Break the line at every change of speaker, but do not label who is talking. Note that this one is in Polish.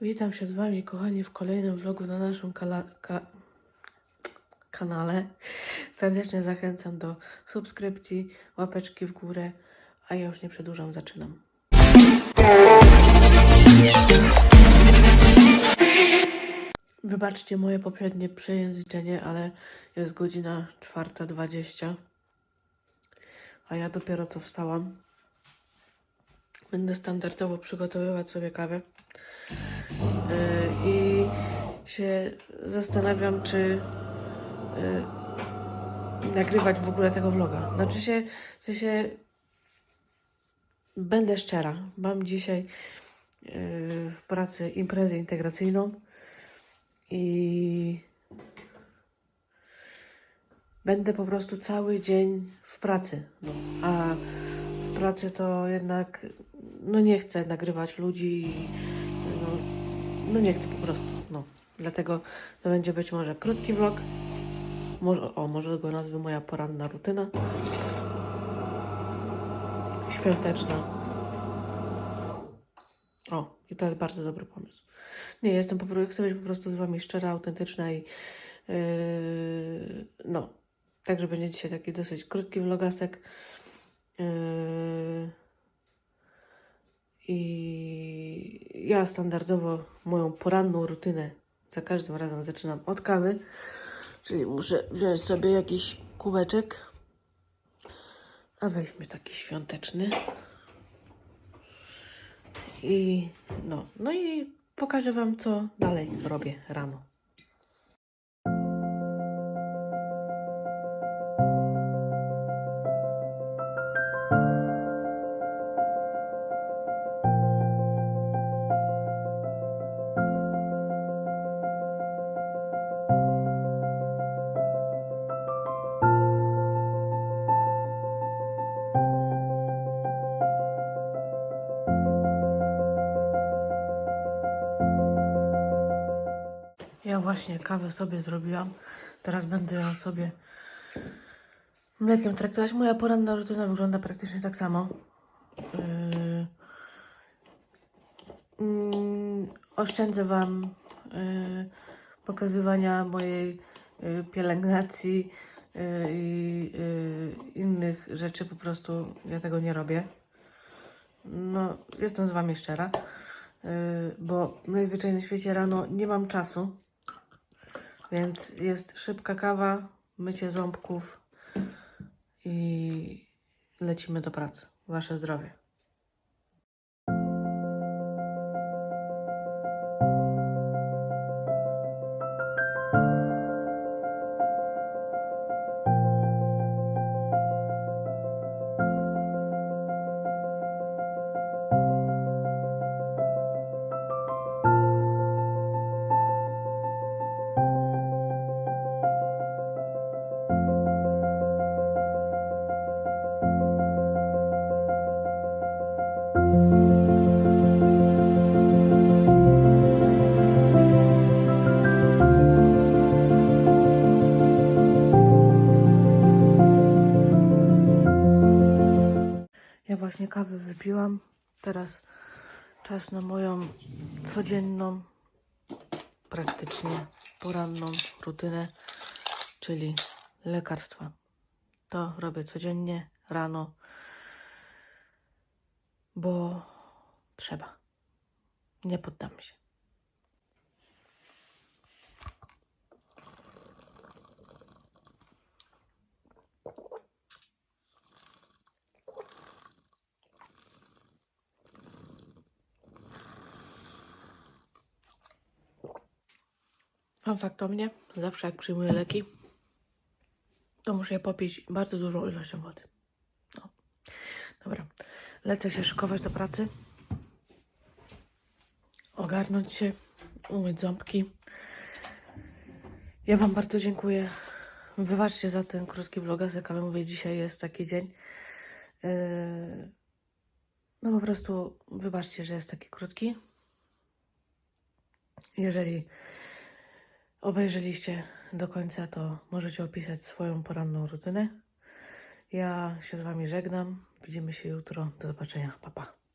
Witam się z Wami, kochani, w kolejnym vlogu na naszym ka- kanale. Serdecznie zachęcam do subskrypcji, łapeczki w górę, a ja już nie przedłużam, zaczynam. Wybaczcie moje poprzednie przejęzyczenie, ale jest godzina 4.20, a ja dopiero co wstałam. Będę standardowo przygotowywać sobie kawę. Yy, I się zastanawiam, czy yy, nagrywać w ogóle tego vloga. Znaczy się, w sensie będę szczera. Mam dzisiaj yy, w pracy imprezę integracyjną i będę po prostu cały dzień w pracy. No, a w pracy to jednak no nie chcę nagrywać ludzi no nie chcę po prostu. No. Dlatego to będzie być może krótki vlog. Może, o, może go nazwę moja poranna rutyna. Świąteczna. O, i to jest bardzo dobry pomysł. Nie, jestem po prostu, chcę być po prostu z Wami szczera, autentyczna i yy, no. Także będzie dzisiaj taki dosyć krótki vlogasek. Yy, I ja standardowo moją poranną rutynę za każdym razem zaczynam od kawy. Czyli muszę wziąć sobie jakiś kubeczek. A weźmy taki świąteczny. I no, no i pokażę Wam, co dalej robię rano. Właśnie kawę sobie zrobiłam. Teraz będę ją sobie mlekiem traktować. Moja poranna rutyna wygląda praktycznie tak samo. Yy, mm, oszczędzę Wam yy, pokazywania mojej yy, pielęgnacji yy, i yy, innych rzeczy. Po prostu ja tego nie robię. No, jestem z Wami szczera, yy, bo najzwyczajniej na świecie rano nie mam czasu. Więc jest szybka kawa, mycie ząbków i lecimy do pracy. Wasze zdrowie. Właśnie kawę wypiłam. Teraz czas na moją codzienną, praktycznie poranną rutynę, czyli lekarstwa. To robię codziennie rano, bo trzeba. Nie poddam się. Fun fact o mnie, zawsze jak przyjmuję leki, to muszę je popić bardzo dużą ilością wody. No. Dobra, lecę się szykować do pracy, ogarnąć się, umyć ząbki. Ja Wam bardzo dziękuję. Wybaczcie za ten krótki vlogasek, ale mówię, dzisiaj jest taki dzień. Yy, No po prostu wybaczcie, że jest taki krótki. Jeżeli obejrzeliście do końca, to możecie opisać swoją poranną rutynę. Ja się z Wami żegnam. Widzimy się jutro. Do zobaczenia. Pa, pa.